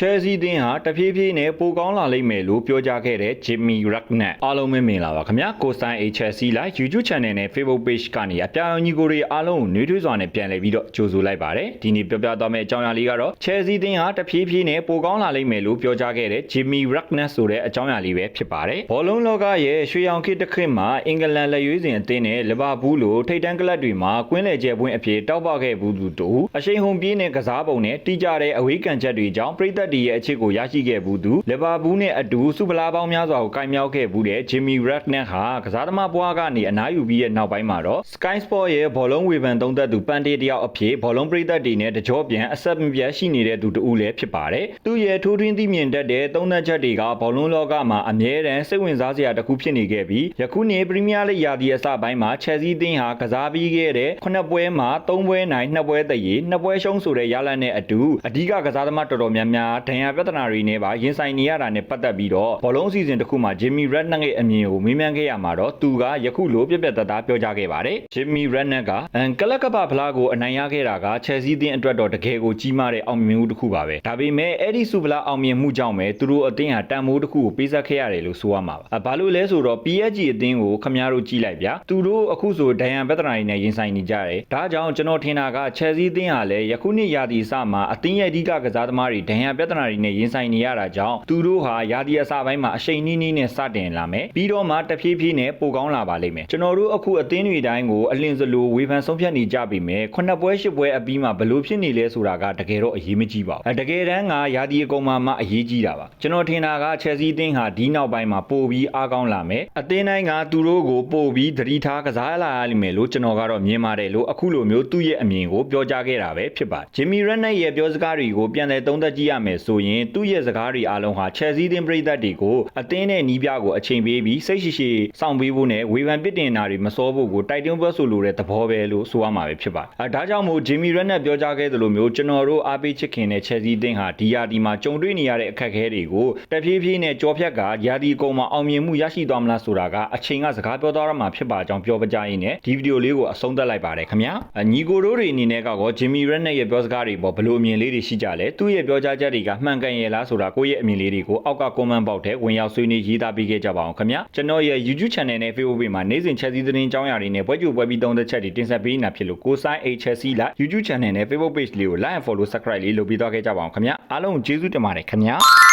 Chelsea တင်းဟာတဖြည်းဖြည်းနဲ့ပိုကောင်းလာလိမ့်မယ်လို့ပြောကြားခဲ့တဲ့ Jimmy Redknapp အားလုံးပဲမင်္ဂလာပါခင်ဗျာကိုစတိုင် Chelsea လိုက် YouTube Channel နဲ့ Facebook Page ကနေအပြောင်ညီကိုတွေအားလုံးကိုနှွေးထွေးစွာနဲ့ပြန်လည်ပြီးတော့ကြိုဆိုလိုက်ပါတယ်ဒီနေ့ပြောပြသွားမယ့်အကြောင်းအရာလေးကတော့ Chelsea တင်းဟာတဖြည်းဖြည်းနဲ့ပိုကောင်းလာလိမ့်မယ်လို့ပြောကြားခဲ့တဲ့ Jimmy Redknapp ဆိုတဲ့အကြောင်းအရာလေးပဲဖြစ်ပါတယ်ဘောလုံးလောကရဲ့ရွှေရောင်ခေတ်တစ်ခေတ်မှာအင်္ဂလန်လက်ရွေးစင်အသင်းနဲ့လီဗာပူးလိုထိပ်တန်းကလပ်တွေမှာကွင်းလယ်ကျဲပွင့်အဖြစ်တောက်ပခဲ့ဘူးသူတို့အရှိန်ဟုန်ပြေးနဲ့ကစားပုံနဲ့တိကျတဲ့အဝေးကန်ချက်တွေကြောင့်ပြည်သက်တွေရဲ့အချစ်ကိုရရှိခဲ့ဘူးသူလီဗာပူးနဲ့အတူစုပလာပေါင်းများစွာကိုကင်မြောက်ခဲ့ဘူးတဲ့ Jimmy Redknapp ဟာကစားသမားဘွားကနေအနားယူပြီးရဲ့နောက်ပိုင်းမှာတော့ Sky Sport ရဲ့ဘောလုံးဝေဖန်သုံးသက်သူပန်တေးတယောက်အဖြစ်ဘောလုံးပြည်သက်တွေနဲ့တကြောပြန်အဆက်မပြတ်ရှိနေတဲ့သူတူလည်းဖြစ်ပါတယ်သူရဲ့ထိုးထွင်းသိမြင်တတ်တဲ့သုံးသက်ချက်တွေကဘောလုံးလောကမှာအမြဲတမ်းစိတ်ဝင်စားစရာတစ်ခုဖြစ်နေခဲ့ပြီးယခုနှစ်ပရီးမီးယားလိဂ်ရာသီအစပိုင်းမှာ Chelsea အသင်းဟာကစားပြီးခဲ့တဲ့9ပွဲမှာ3ပွဲနိုင်2ပွဲသရေ2ပွဲရှုံးဆိုတဲ့ရလဒ်နဲ့အတူအဓိကကစားသမားတော်တော်များများဒဏ်ရာပြဿနာတွေနဲ့ပါရင်ဆိုင်နေရတာနဲ့ပတ်သက်ပြီးတော့ဘောလုံးအစီအစဉ်တစ်ခုမှာ Jimmy Redknapp ရဲ့အမြင်ကိုမေးမြန်းခဲ့ရမှာတော့သူကယခုလိုပြက်ပြက်သားသားပြောကြားခဲ့ပါတယ်။ Jimmy Redknapp ကအန်ကလပ်ကပဖလားကိုအနိုင်ရခဲ့တာက Chelsea အသင်းအတွက်တော့တကယ်ကိုကြီးမားတဲ့အောင်မြင်မှုတစ်ခုပါပဲ။ဒါပေမဲ့အဲ့ဒီစုဖလားအောင်မြင်မှုကြောင့်ပဲသူတို့အသင်းဟာတန်မိုးတစ်ခုကိုပေးဆက်ခဲ့ရတယ်လို့ဆိုရမှာပါ။ဘာလို့လဲဆိုတော့ PSG အသင်းကိုခမားတို့ကြည့်လိုက်ဗျာ။သူတို့အခုဆိုဒိုင်ယန်ဘက်တနာရီနဲ့ရင်ဆိုင်နေကြတယ်။ဒါကြောင့်ကျွန်တော်ထင်တာက Chelsea အသင်းဟာလည်းယခုနှစ်ရာသီအစမှာအသင်းရဲ့အဓိကကစားသမားတွေဒိုင်ယန်ပြဿနာတွေနဲ့ရင်ဆိုင်နေရတာကြောင့်သူတို့ဟာရာသီအစပိုင်းမှာအရှိန်နှီးနှီးနဲ့စတင်လာမယ်ပြီးတော့မှတဖြည်းဖြည်းနဲ့ပိုကောင်းလာပါလိမ့်မယ်ကျွန်တော်တို့အခုအသင်းတွေတိုင်းကိုအလင်းစလိုဝေဖန်ဆုံးဖြတ်နေကြပြီမယ်ခုနှစ်ပွဲရှစ်ပွဲအပြီးမှာဘလို့ဖြစ်နေလဲဆိုတာကတကယ်တော့အရေးမကြီးပါဘူးတကယ်တမ်းကရာသီအကုန်မှာမှအရေးကြီးတာပါကျွန်တော်ထင်တာက Chelsea အသင်းဟာဒီနောက်ပိုင်းမှာပိုပြီးအားကောင်းလာမယ်အသင်းတိုင်းကသူတို့ကိုပိုပြီးသတိထားကစားလာရလိမ့်မယ်လို့ကျွန်တော်ကတော့မြင်ပါတယ်လို့အခုလိုမျိုးသူ့ရဲ့အမြင်ကိုပြောကြားခဲ့တာပဲဖြစ်ပါတယ် Jimmy Redknapp ရဲ့ပြောစကားတွေကိုပြန်လည်သုံးသပ်ကြည့်ရမယ်ဆိုရင်သူ့ရဲ့စကားတွေအားလုံးဟာ Chelsea အသင်းပြည်သက်တွေကိုအသင်းနဲ့နီးပြကိုအချိန်ပေးပြီးစိတ်ရှိရှိစောင့်ပေးဖို့နဲ့ဝေဖန်ပစ်တင်တာတွေမစောဖို့ကိုတိုက်တွန်းပြောဆိုလိုတဲ့သဘောပဲလို့ဆိုရမှာပဲဖြစ်ပါတယ်။အဲဒါကြောင့်မို့ Jimmy Redknapp ပြောကြားခဲ့သလိုမျိုးကျွန်တော်တို့အားပေးချစ်ခင်တဲ့ Chelsea အသင်းဟာဒီယာဒီမှာကြုံတွေ့နေရတဲ့အခက်အခဲတွေကိုတဖြည်းဖြည်းနဲ့ကြောဖြတ်ကယာဒီအကုန်မှာအောင်မြင်မှုရရှိသွားမလားဆိုတာကအချိန်ကစကားပြောသွားရမှာဖြစ်ပါကြောင်းပြောပကြရင်းနဲ့ဒီဗီဒီယိုလေးကိုအဆုံးသတ်လိုက်ပါတယ်ခင်ဗျာ။ညီကိုတို့တွေအနေနဲ့ကတော့ Jimmy Redknapp ရဲ့ပြောစကားတွေပေါ်ဘယ်လိုအမြင်လေးတွေရှိကြလဲသူ့ရဲ့ပြောကြားချက်တွေကမှန်ကန်ရဲ့လားဆိုတာကိုယ့်ရဲ့အမြင်လေးတွေကိုအောက်က comment box ထဲဝင်ရောက်ဆွေးနွေးရေးသားပေးခဲ့ကြပါအောင်ခင်ဗျာကျွန်တော်ရဲ့ YouTube channel နဲ့ Facebook page မှာနေ့စဉ် Chelsea သတင်းကြောင်းရာတွေနဲ့ပွဲကြိုပွဲပြီးသုံးသက်ချက်တွေတင်ဆက်ပေးနေတာဖြစ်လို့ကိုဆိုင် H Chelsea လာ YouTube channel နဲ့ Facebook page လေးကို like and follow subscribe လေးလုပ်ပြီးသွားခဲ့ကြပါအောင်ခင်ဗျာအားလုံးကိုကျေးဇူးတင်ပါတယ်ခင်ဗျာ